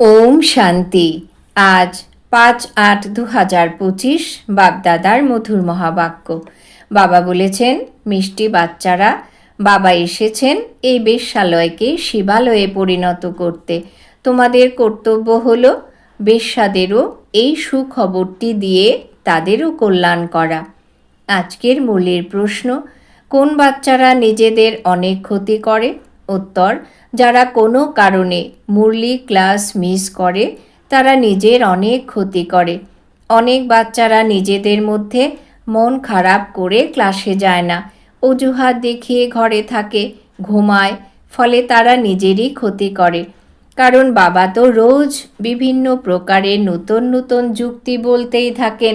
ওম শান্তি। আজ পাঁচ আট দু হাজার পঁচিশ বাপদাদার মধুর মহাবাক্য। বাবা বলেছেন, মিষ্টি বাচ্চারা, বাবা এসেছেন এই বেশ্যালয়কে শিবালয়ে পরিণত করতে। তোমাদের কর্তব্য হল বেশ্যাদেরও এই সুখবরটি দিয়ে তাদেরও কল্যাণ করা। আজকের মূলের প্রশ্ন, কোন বাচ্চারা নিজেদের অনেক ক্ষতি করে? উত্তর, যারা কোনো কারণে মুরলি ক্লাস মিস করে, তারা নিজের অনেক ক্ষতি করে। অনেক বাচ্চারা নিজেদের মধ্যে মন খারাপ করে ক্লাসে যায় না। অজুহাত দেখিয়ে ঘরে থাকে, ঘুমায়, ফলে তারা নিজেরই ক্ষতি করে। কারণ বাবা তো রোজ বিভিন্ন প্রকারের নতুন নতুন যুক্তি বলতেই থাকেন,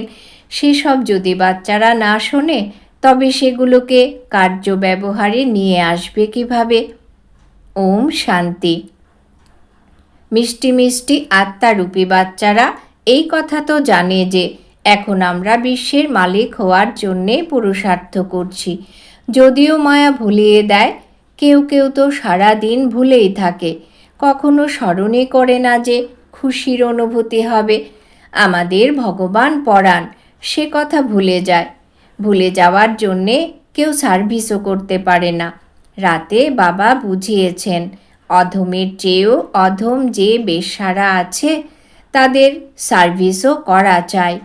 সেসব যদি বাচ্চারা না শোনে, তবে সেগুলোকে কার্য ব্যবহারে নিয়ে আসবে কীভাবে? ওম শান্তি। মিষ্টি মিষ্টি আত্মারূপী বাচ্চারা, এই কথা তো জানে যে এখন আমরা বিশ্বের মালিক হওয়ার জন্যে পুরুষার্থ করছি। যদিও মায়া ভুলিয়ে দেয়, কেউ কেউ তো সারা দিন ভুলেই থাকে। কখনো স্মরণই করে না যে খুশির অনুভূতি হবে। আমাদের ভগবান পড়ান সে কথা ভুলে যায়। ভুলে যাওয়ার জন্যে কেউ সার্ভিসও করতে পারে না। রাতে বাবা বুঝিয়েছেন, অধমের চেয়েও অধম যে বেশ্যারা আছে, তাদের সার্ভিসও করা চাই।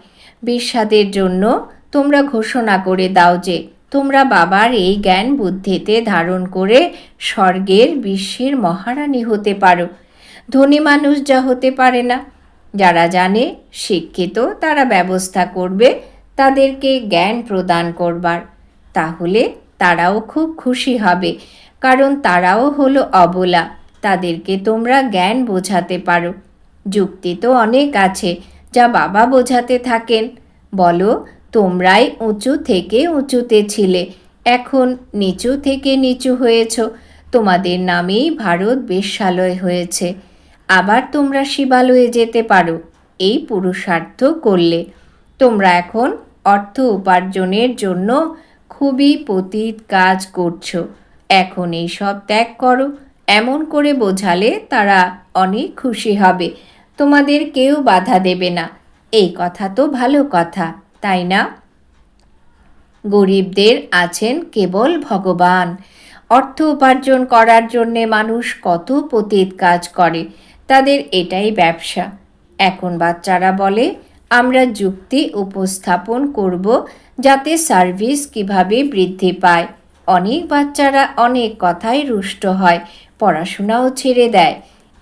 বেশ্যাদের জন্য তোমরা ঘোষণা করে দাও যে, তোমরা বাবার এই জ্ঞান বুদ্ধিতে ধারণ করে স্বর্গের বিশ্বের মহারানী হতে পারো। ধনী মানুষ যা হতে পারে না। যারা জানে, শিক্ষিত, তারা ব্যবস্থা করবে, তাদেরকে জ্ঞান প্রদান করবার। তাহলে তারাও খুব খুশি হবে, কারণ তারাও হলো অবলা। তাদেরকে তোমরা জ্ঞান বোঝাতে পারো। যুক্তি তো অনেক আছে, যা বাবা বোঝাতে থাকেন। বলো, তোমরাই উঁচু থেকে উঁচুতে ছিলে, এখন নিচু থেকে নিচু হয়েছ, তোমাদের নামেই ভারত বেশ্যালয় হয়েছে। আবার তোমরা শিবালয়ে যেতে পারো, এই পুরুষার্থ করলে। তোমরা এখন অর্থ উপার্জনের জন্য খুবই পতীত কাজ করছ। এখন এই সব ত্যাগ করো। এমন করে বোঝালে তারা অনেক খুশি হবে। তোমাদের কেউ বাধা দেবে না। এই কথা তো ভালো কথা, তাই না? গরিবদের আছেন কেবল ভগবান। অর্থ উপার্জন করার জন্যে মানুষ কত পতীত কাজ করে। তাদের এটাই ব্যবসা। এখন বাচ্চারা বলে আমরা যুক্তি উপস্থাপন করব যাতে সার্ভিস কীভাবে বৃদ্ধি পায়। অনেক বাচ্চারা অনেক কথায় রুষ্ট হয়, পড়াশোনাও ছেড়ে দেয়।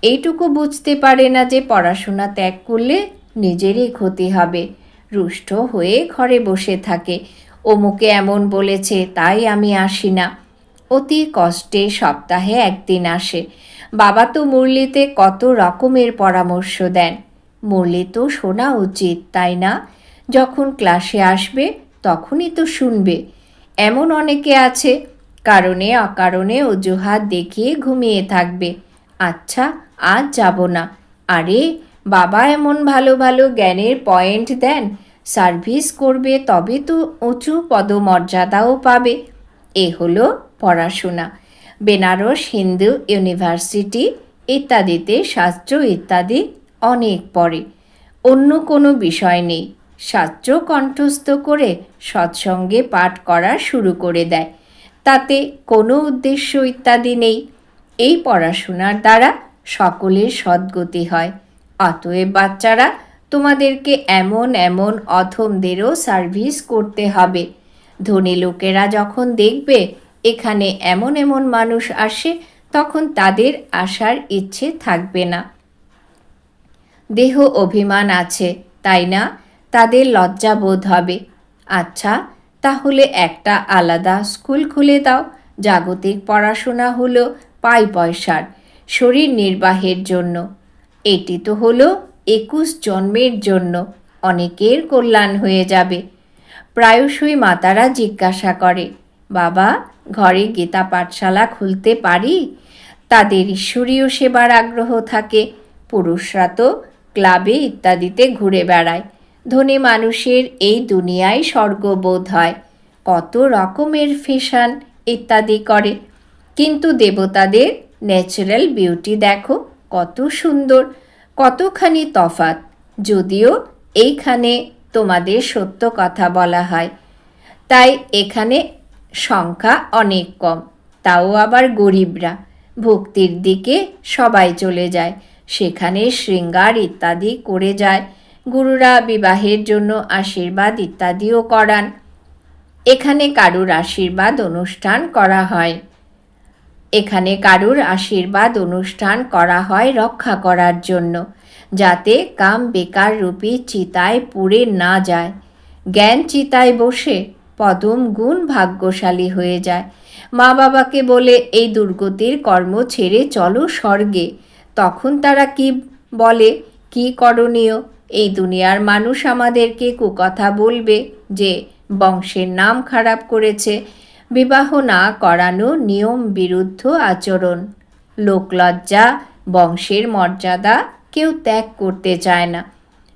এইটুকু বুঝতে পারে না যে পড়াশোনা ত্যাগ করলে নিজেরই ক্ষতি হবে। রুষ্ট হয়ে ঘরে বসে থাকে। অমুকে এমন বলেছে, তাই আমি আসি না। অতি কষ্টে সপ্তাহে একদিন আসে। বাবা তো মুরলিতে কত রকমের পরামর্শ দেন। মুরলি তো শোনা উচিত, তাই না? যখন ক্লাসে আসবে, তখনই তো শুনবে। এমন অনেকে আছে, কারণে অকারণে অজুহাত দেখিয়ে ঘুমিয়ে থাকবে। আচ্ছা আজ যাব না। আরে, বাবা এমন ভালো ভালো জ্ঞানের পয়েন্ট দেন। সার্ভিস করবে তবে তো উঁচু পদমর্যাদাও পাবে। এ হলো পড়াশোনা। বেনারস হিন্দু ইউনিভার্সিটি ইত্যাদিতে শাস্ত্র ইত্যাদি অনেক পড়ে অন্য কোনো বিষয় নেই। শাস্ত্র কণ্ঠস্থ করে সৎসঙ্গে পাঠ করা শুরু করে দেয়। তাতে কোনো উদ্দেশ্য ইত্যাদি নেই। এই পড়াশোনার দ্বারা সকলের সদ্গতি হয়। অতএব বাচ্চারা, তোমাদেরকে এমন এমন অথমদেরও সার্ভিস করতে হবে। ধনী লোকেরা যখন দেখবে এখানে এমন এমন মানুষ আসে, তখন তাদের আসার ইচ্ছে থাকবে না। দেহ অভিমান আছে, তাই না? তাদের লজ্জা বোধ হবে। আচ্ছা তাহলে একটা আলাদা স্কুল খুলে দাও। জাগতিক পড়াশোনা হলো পাই পয়সার, শরীর নির্বাহের জন্য। এটি তো হলো একুশ জন্মের জন্য, অনেকের কল্যাণ হয়ে যাবে। প্রায়শই মাতারা জিজ্ঞাসা করে, বাবা, ঘরে গীতা পাঠশালা খুলতে পারি? তাদের ঈশ্বরীয় সেবার আগ্রহ থাকে। পুরুষরা তো ক্লাবে ইত্যাদিতে ঘুরে বেড়ায়। ধনী মানুষের এই দুনিয়ায় স্বর্গবোধ হয়। কত রকমের ফ্যাশন ইত্যাদি করে। কিন্তু দেবতাদের ন্যাচারাল বিউটি দেখো, কত সুন্দর, কতখানি তফাত যদিও এইখানে তোমাদের সত্য কথা বলা হয়। তাই এখানে সংখ্যা অনেক কম, তাও আবার গরিবরা। ভক্তির দিকে সবাই চলে যায়। সেখানে শৃঙ্গার ইত্যাদি করে যায়। গুরুরা বিবাহের জন্য আশীর্বাদ ইত্যাদিও করান। এখানে কারুর আশীর্বাদ অনুষ্ঠান করা হয়। এখানে কারুর আশীর্বাদ অনুষ্ঠান করা হয় রক্ষা করার জন্য, যাতে কাম বেকার রূপী চিতায় পুড়ে না যায়। জ্ঞান চিতায় বসে পদম গুণ ভাগ্যশালী হয়ে যায়। মা বাবাকে বলে, এই দুর্গতির কর্ম ছেড়ে চলো স্বর্গে। তখন তারা কি বলে, কি করণীয়? এই দুনিয়ার মানুষ আমাদেরকে কুকথা বলবে যে, বংশের নাম খারাপ করেছে, বিবাহ না করানো নিয়ম বিরুদ্ধ আচরণ। লোকলজ্জা বংশের মর্যাদা কেউ ত্যাগ করতে চায় না।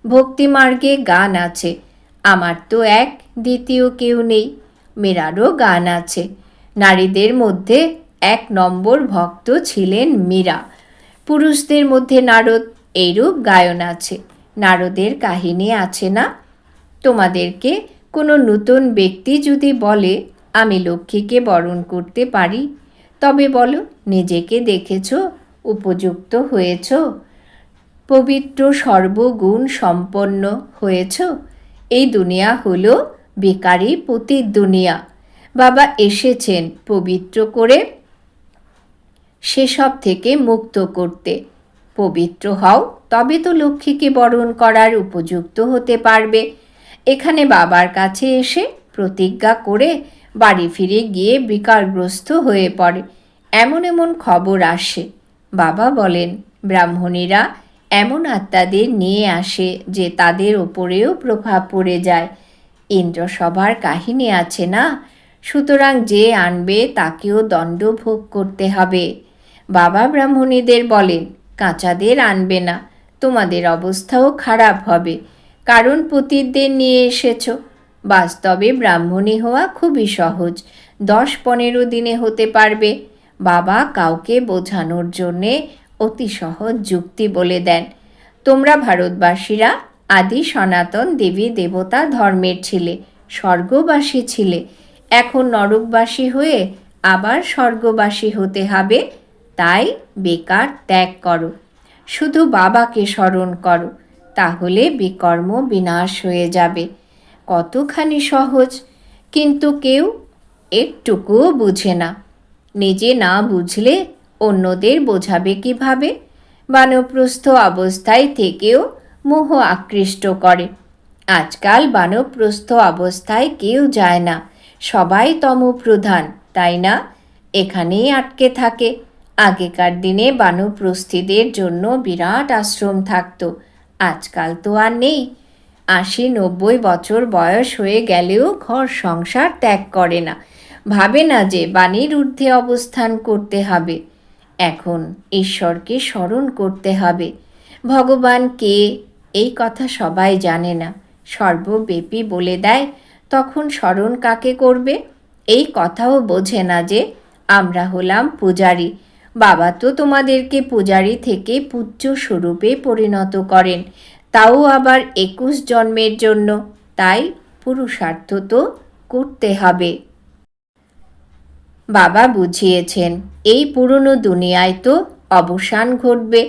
ভক্তিমার্গে গান আছে, আমার তো এক, দ্বিতীয় কেউ নেই, মীরারও গান আছে। নারীদের মধ্যে এক নম্বর ভক্ত ছিলেন মীরা। পুরুষদের মধ্যে নারদ এইরূপ গায়ন আছে। নারদের কাহিনী আছে না? তোমাদেরকে কোনো নতুন ব্যক্তি যদি বলে, আমি লক্ষ্মীকে বরণ করতে পারি। তবে বলো, নিজেকে দেখেছ, উপযুক্ত হয়েছ? পবিত্র সর্বগুণ সম্পন্ন হয়েছ? এই দুনিয়া হলো বেকারি পতির দুনিয়া বাবা এসেছেন পবিত্র করে সেসব থেকে মুক্ত করতে। পবিত্র হও, তবে তো লক্ষ্মীকে বরণ করার উপযুক্ত হতে পারবে। এখানে বাবার কাছে এসে প্রতিজ্ঞা করে বাড়ি ফিরে গিয়ে বিকারগ্রস্ত হয়ে পড়ে। এমন এমন খবর আসে। বাবা বলেন, ব্রাহ্মণীরা এমন আত্মাদের নিয়ে আসে যে তাদের ওপরেও প্রভাব পড়ে যায়। ইন্দ্রসভার কাহিনী আছে না? সুতরাং যে আনবে তাকেও দণ্ড ভোগ করতে হবে। বাবা ব্রাহ্মণীদের বলেন কাঁচাদের আনবে না, তোমাদের অবস্থাও খারাপ হবে। কারণ পতিতদের নিয়ে এসেছ। বাস্তবে ব্রাহ্মণী হওয়া খুবই সহজ। দশ পনেরো দিনে হতে পারবে। বাবা কাউকে বোঝানোর জন্যে অতি সহজ যুক্তি বলে দেন। তোমরা ভারতবাসীরা আদি সনাতন দেবী দেবতা ধর্মের ছিলে, স্বর্গবাসী ছিলে। এখন নরকবাসী হয়ে আবার স্বর্গবাসী হতে হবে। তাই বেকার ত্যাগ করো। শুধু বাবাকে স্মরণ করো, তাহলে বিকর্ম বিনাশ হয়ে যাবে। কতখানি সহজ, কিন্তু কেউ একটুকুও বুঝে না। নিজে না বুঝলে অন্যদের বোঝাবে কীভাবে? বানপ্রস্থ অবস্থায় থেকেও মোহ আকৃষ্ট করে। আজকাল বানপ্রস্থ অবস্থায় কেউ যায় না। সবাই তমপ্রধান, তাই না? এখানেই আটকে থাকে। আগেকার দিনে বানপ্রস্থীদের জন্য বিরাট আশ্রম থাকতো। আজকাল তো আর নেই। আশি নব্বই বছর বয়স হয়ে গেলেও ঘর সংসার ত্যাগ করে না। ভাবে না যে বাণীর ঊর্ধ্বে অবস্থান করতে হবে। এখন ঈশ্বরকে স্মরণ করতে হবে। ভগবান কে? এই কথা সবাই জানে না। সর্বব্যাপী বলে দেয়, তখন স্মরণ কাকে করবে? এই কথাও বোঝে না যে আমরা হলাম পূজারী। বাবা তো তোমাদেরকে পূজারী থেকে পূজ্য স্বরূপে পরিণত করেন। তাও আবার একুশ জন্মের জন্য। তাই পুরুষার্থ তো করতে হবে। বাবা বুঝিয়েছেন, এই পুরনো দুনিয়ায় তো অবসান ঘটবে।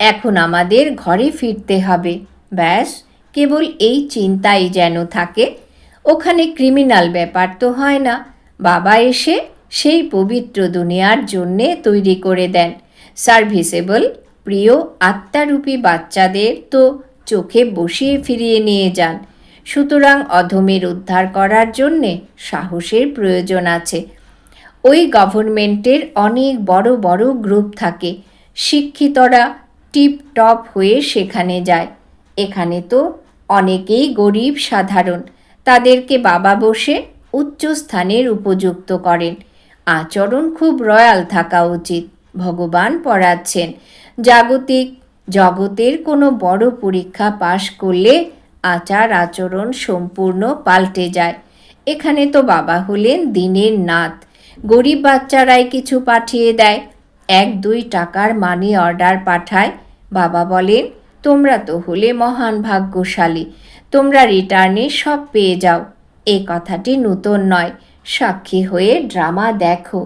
এখন আমাদের ঘরে ফিরতে হবে। ব্যাস, কেবল এই চিন্তাই যেন থাকে। ওখানে ক্রিমিনাল ব্যাপার তো হয় না। বাবা এসে সেই পবিত্র দুনিয়ার জন্যে তৈরি করে দেন। সার্ভিসেবল, প্রিয় আত্মারূপী বাচ্চাদের তো চোখে বসিয়ে ফিরিয়ে নিয়ে যান। সুতরাং অধমের উদ্ধার করার জন্যে সাহসের প্রয়োজন আছে। ওই গভর্নমেন্টের অনেক বড় বড় গ্রুপ থাকে। শিক্ষিতরা টিপ টপ হয়ে সেখানে যায়। এখানে তো অনেকেই গরিব সাধারণ। তাদেরকে বাবা বসে উচ্চ স্থানের উপযুক্ত করেন। আচরণ খুব রয়াল থাকা উচিত, ভগবান পড়াচ্ছেন। জাগতিক জগতের কোনো বড় পরীক্ষা পাশ করলে আচার আচরণ সম্পূর্ণ পাল্টে যায়। এখানে তো বাবা হলেন দিনের নাথ, গরিব বাচ্চারাই কিছু পাঠিয়ে দেয়। এক দুই টাকার মানি অর্ডার পাঠায়। বাবা বলেন, তোমরা তো হলে মহান ভাগ্যশালী, তোমরা রিটার্নে সব পেয়ে যাও। এই কথাটি নূতন নয় সাক্ষী হয়ে ড্রামা দেখো।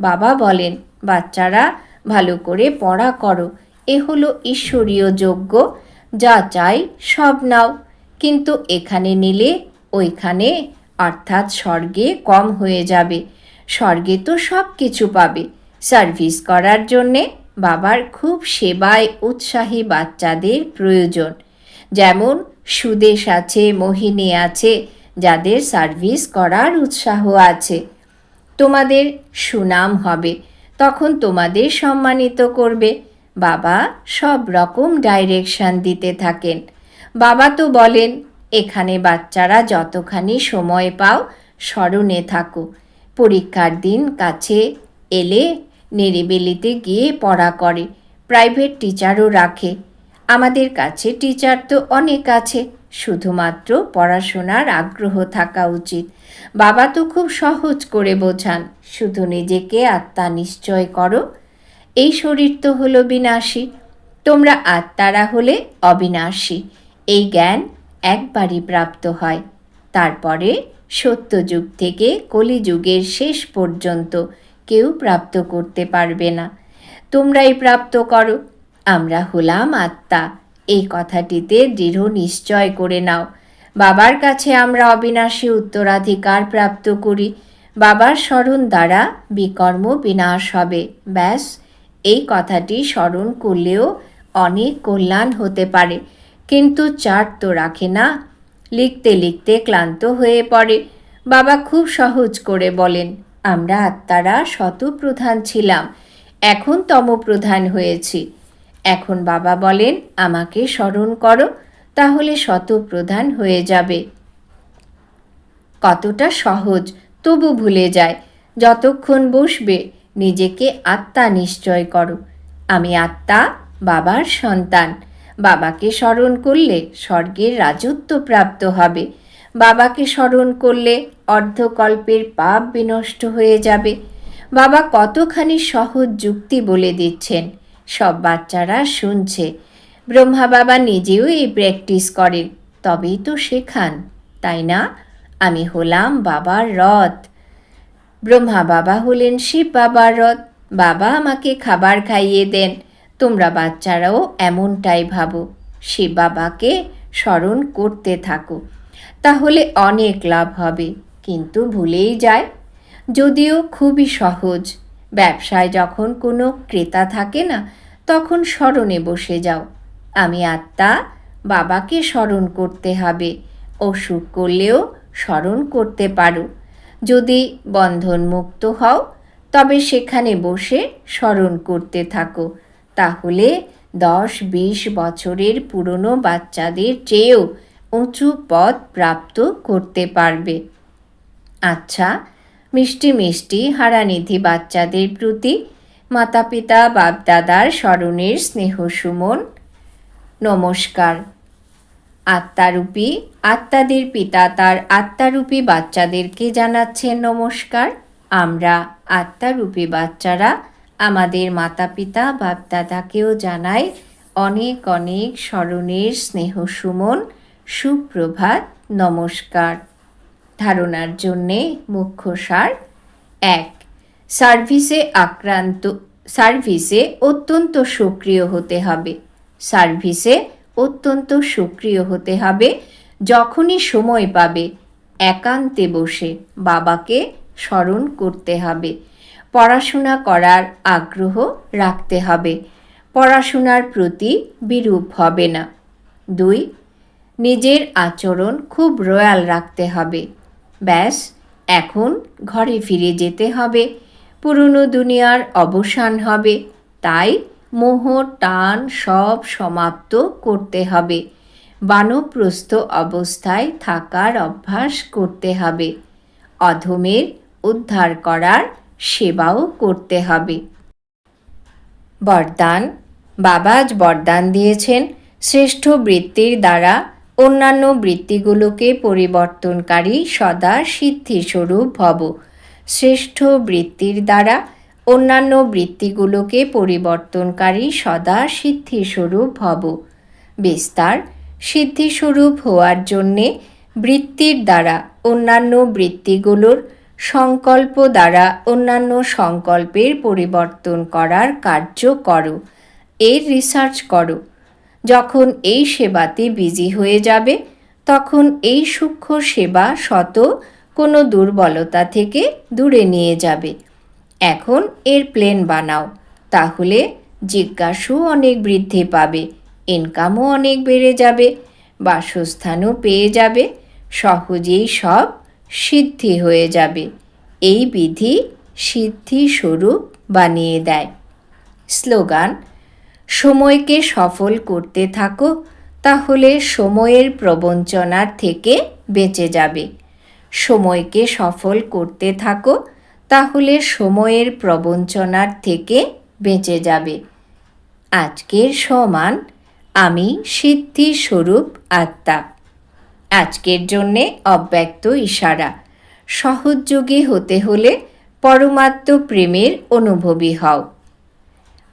বাবা বলেন, বাচ্চারা, ভালো করে পড়া করো। এ হলো ঈশ্বরীয় যোগ্য যা চাই সব নাও। কিন্তু এখানে নিলে ওইখানে অর্থাৎ স্বর্গে কম হয়ে যাবে। স্বর্গে তো সব কিছু পাবে। সার্ভিস করার জন্যে বাবার খুব সেবায় উৎসাহী বাচ্চাদের প্রয়োজন। যেমন সুদেশ আছে, মোহিনী আছে যাদের সার্ভিস করার উৎসাহ আছে। তোমাদের সুনাম হবে, তখন তোমাদের সম্মানিত করবে। বাবা সব রকম ডাইরেকশন দিতে থাকেন। বাবা তো বলেন, এখানে বাচ্চারা যতখানি সময় পাও স্মরণে থাকো। পরীক্ষার দিন কাছে এলে নিরিবিলিতে গিয়ে পড়া করে প্রাইভেট টিচারও রাখে। আমাদের কাছে টিচার তো অনেক আছে। শুধুমাত্র পড়াশোনার আগ্রহ থাকা উচিত। বাবা তো খুব সহজ করে বোঝান, শুধু নিজেকে আত্মা নিশ্চয় করো। এই শরীর তো হলো বিনাশী, তোমরা আত্মারা হলে অবিনাশী। এই জ্ঞান একবারই প্রাপ্ত হয়। তারপরে সত্যযুগ থেকে কলিযুগের শেষ পর্যন্ত কেউ প্রাপ্ত করতে পারবে না। তোমরাই প্রাপ্ত করো, আমরা হলাম আত্মা। এই কথাটিতে দৃঢ় নিশ্চয় করে নাও। বাবার কাছে আমরা অবিনাশী উত্তরাধিকার প্রাপ্ত করি। বাবার স্মরণ দ্বারা বিকর্ম বিনাশ হবে। ব্যাস, এই কথাটি স্মরণ করলেও অনেক কল্যাণ হতে পারে। কিন্তু চার্ট তো রাখে না। লিখতে লিখতে ক্লান্ত হয়ে পড়ে। বাবা খুব সহজ করে বলেন, আমরা আত্মারা শতপ্রধান ছিলাম। এখন তমপ্রধান হয়েছি। এখন বাবা বলেন, আমাকে স্মরণ করো, তাহলে শতপ্রধান হয়ে যাবে। কতটা সহজ, তবু ভুলে যায়। যতক্ষণ বসবে, নিজেকে আত্মা নিশ্চয় করো। আমি আত্মা, বাবার সন্তান। বাবাকে স্মরণ করলে স্বর্গের রাজত্ব প্রাপ্ত হবে। বাবাকে স্মরণ করলে অর্ধকল্পের পাপ বিনষ্ট হয়ে যাবে। বাবা কতখানি সহজ যুক্তি বলে দিচ্ছেন। সব বাচ্চারা শুনছে। ব্রহ্মা বাবা নিজেও এই প্র্যাকটিস করেন, তবেই তো শেখান, তাই না? আমি হলাম বাবার রথ। ব্রহ্মা বাবা হলেন শিব বাবার রথ। বাবা আমাকে খাবার খাইয়ে দেন। তোমরা বাচ্চারাও এমনটাই ভাবো। শিব বাবাকে স্মরণ করতে থাকো। তাহলে অনেক লাভ হবে, কিন্তু ভুলেই যায়। যদিও খুবই সহজ। ব্যবসায় যখন কোনো ক্রেতা থাকে না, তখন স্মরণে বসে যাও। আমি আত্মা, বাবাকে স্মরণ করতে হবে। অসুখ করলেও স্মরণ করতে পারো। যদি বন্ধনমুক্ত হও, তবে সেখানে বসে স্মরণ করতে থাকো। তাহলে দশ বিশ বছরের পুরনো বাচ্চাদের চেয়েও উঁচু পদ প্রাপ্ত করতে পারবে। আচ্ছা মিষ্টি মিষ্টি হারানিধি বাচ্চাদের প্রতি মাতা পিতা বাপদাদার স্মরণের স্নেহ সুমন। নমস্কার। আত্মারূপী, আত্মাদের পিতা তার আত্মারূপী বাচ্চাদেরকে জানাচ্ছেন নমস্কার। আমরা আত্মারূপী বাচ্চারা আমাদের মাতা পিতা বাপদাদাকেও জানাই অনেক অনেক স্মরণের স্নেহ সুমন। সুপ্রভাত, নমস্কার। ধারণার জন্যে মুখ্য সার এক। সার্ভিসে আক্রান্ত, সার্ভিসে অত্যন্ত সক্রিয় হতে হবে। সার্ভিসে অত্যন্ত সক্রিয় হতে হবে যখনই সময় পাবে, একান্তে বসে বাবাকে স্মরণ করতে হবে। পড়াশোনা করার আগ্রহ রাখতে হবে। পড়াশোনার প্রতি বিরূপ হবে না। দুই, নিজের আচরণ খুব রয়্যাল রাখতে হবে। ব্যাস, এখন ঘরে ফিরে যেতে হবে। পুরনো দুনিয়ার অবসান হবে। তাই মোহ, টান সব সমাপ্ত করতে হবে। বানপ্রস্থ অবস্থায় থাকার অভ্যাস করতে হবে। অধমের উদ্ধার করার সেবাও করতে হবে। বরদান, বাবা আজ বরদান দিয়েছেন। শ্রেষ্ঠ বৃত্তির দ্বারা অন্যান্য বৃত্তিগুলোকে পরিবর্তনকারী সদা সিদ্ধিস্বরূপ ভব শ্রেষ্ঠ বৃত্তির দ্বারা অন্যান্য বৃত্তিগুলোকে পরিবর্তনকারী সদা সিদ্ধিস্বরূপ ভব বিস্তার, সিদ্ধিস্বরূপ হওয়ার জন্যে বৃত্তির দ্বারা অন্যান্য বৃত্তিগুলোর সংকল্প দ্বারা অন্যান্য সংকল্পের পরিবর্তন করার কার্য করো। এর রিসার্চ করো। যখন এই সেবাতে বিজি হয়ে যাবে, তখন এই সূক্ষ্ম সেবা শত কোনো দুর্বলতা থেকে দূরে নিয়ে যাবে। এখন এর প্লেন বানাও, তাহলে জিজ্ঞাসু অনেক বৃদ্ধি পাবে ইনকামও অনেক বেড়ে যাবে, বাসস্থানও পেয়ে যাবে, সহজেই সব সিদ্ধি হয়ে যাবে। এই বিধি সিদ্ধি স্বরূপ বানিয়ে দেয়। স্লোগান সময়কে সফল করতে থাকো, তাহলে সময়ের প্রবঞ্চনার থেকে বেঁচে যাবে। সময়কে সফল করতে থাকো, তাহলে সময়ের প্রবঞ্চনার থেকে বেঁচে যাবে। আজকের সমান আমি সিদ্ধি স্বরূপ আত্মা। আজকের জন্যে অব্যক্ত ইশারা। সহযোগী হতে হলে পরমাত্ম প্রেমের অনুভবী হও।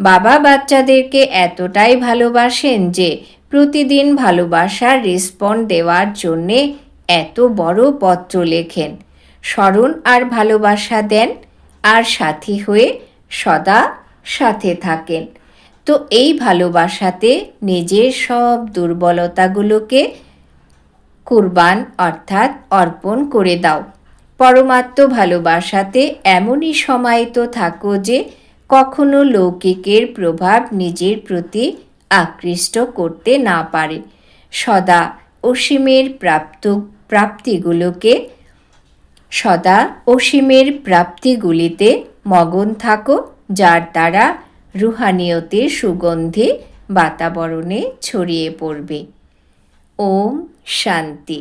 বাবা বাচ্চাদেরকে এতটাই ভালোবাসেন যে প্রতিদিন ভালোবাসার রেসপন্ড দেওয়ার জন্যে এত বড় পত্র লেখেন। স্মরণ আর ভালোবাসা দেন আর সাথী হয়ে সদা সাথে থাকেন। তো এই ভালোবাসাতে নিজের সব দুর্বলতাগুলোকে কুরবান অর্থাৎ অর্পণ করে দাও। পরমাত্ম ভালোবাসাতে এমনই সমাহিত থাকো যে কখনো লৌকিকের প্রভাব নিজের প্রতি আকৃষ্ট করতে না পারে। সদা অসীমের প্রাপ্ত, প্রাপ্তিগুলোকে, সদা অসীমের প্রাপ্তিগুলিতে মগন থাকো, যার দ্বারা রুহানিয়তের সুগন্ধে বাতাবরণে ছড়িয়ে পড়বে। ওম শান্তি।